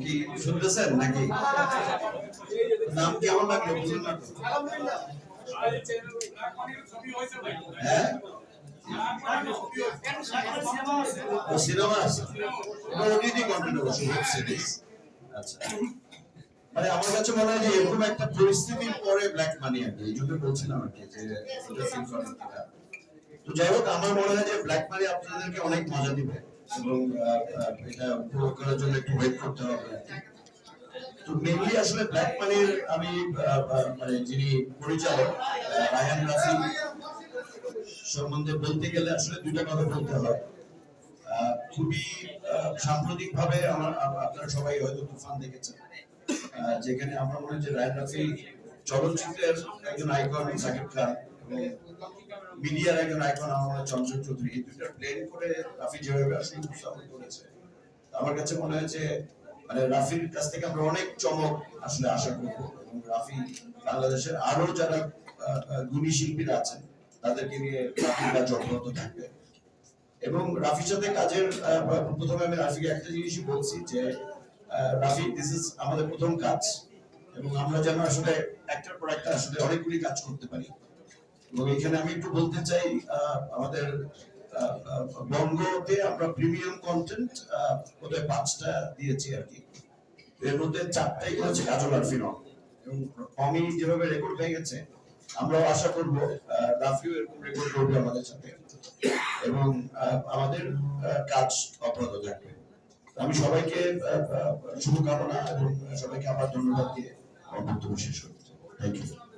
কি শুনতেছেন নাকি? নাম লাগল হ্যাঁ? আচ্ছা। মানে আমার কাছে মনে হয় যে এরকম একটা পরিস্থিতির পরে ব্ল্যাক মানি আর কি, এই জন্য বলছিলাম আর কি। তো যাই হোক, আমার মনে হয় যে ব্ল্যাক মানি আপনাদেরকে অনেক মজা দিবে। এবং এটা করার জন্য একটু ওয়েট করতে হবে। তো মেনলি আসলে ব্ল্যাক মানির আমি মানে যিনি পরিচালক সম্বন্ধে বলতে গেলে আসলে দুইটা কথা বলতে হয়। খুবই সাম্প্রতিক ভাবে আমার আপনারা সবাই হয়তো তুফান দেখেছেন। যেখানে আমরা মনে হয় যে রায়ান রাফি চলচ্চিত্রের একজন আইকন সাকিব খান। মিডিয়ার একজন আইকন আমার চঞ্চল চৌধুরী দুইটা প্লেন করে রাফি যেভাবে করেছে। আমার কাছে মনে হয় যে মানে রাফির কাছ থেকে আমরা অনেক চমক আসলে আশা করব এবং রাফি বাংলাদেশের আরও যারা গুণী শিল্পীরা আছেন, তাদেরকে নিয়ে থাকবে। এবং রাফির সাথে কাজের প্রথমে আমি রাফিকে একটা জিনিসই বলছি যে রাফি দিস ইজ আমাদের প্রথম কাজ এবং আমরা যেন আসলে একটার পর একটা আসলে অনেকগুলি কাজ করতে পারি। এবং এখানে আমি একটু বলতে চাই আমাদের বঙ্গতে আমরা প্রিমিয়াম কন্টেন্ট ওদের পাঁচটা দিয়েছি আর কি। এর মধ্যে চারটাই করেছে কাজল আর ফিরন এবং অমি যেভাবে রেকর্ড হয়ে গেছে, আমরাও আশা করব রাফিও এরকম রেকর্ড করবে আমাদের সাথে। এবং আমাদের কাজ অব্যাহত থাকবে। আমি সবাইকে শুভকামনা এবং সবাইকে আবার ধন্যবাদ দিয়ে আমার শেষ করতে থ্যাংক ইউ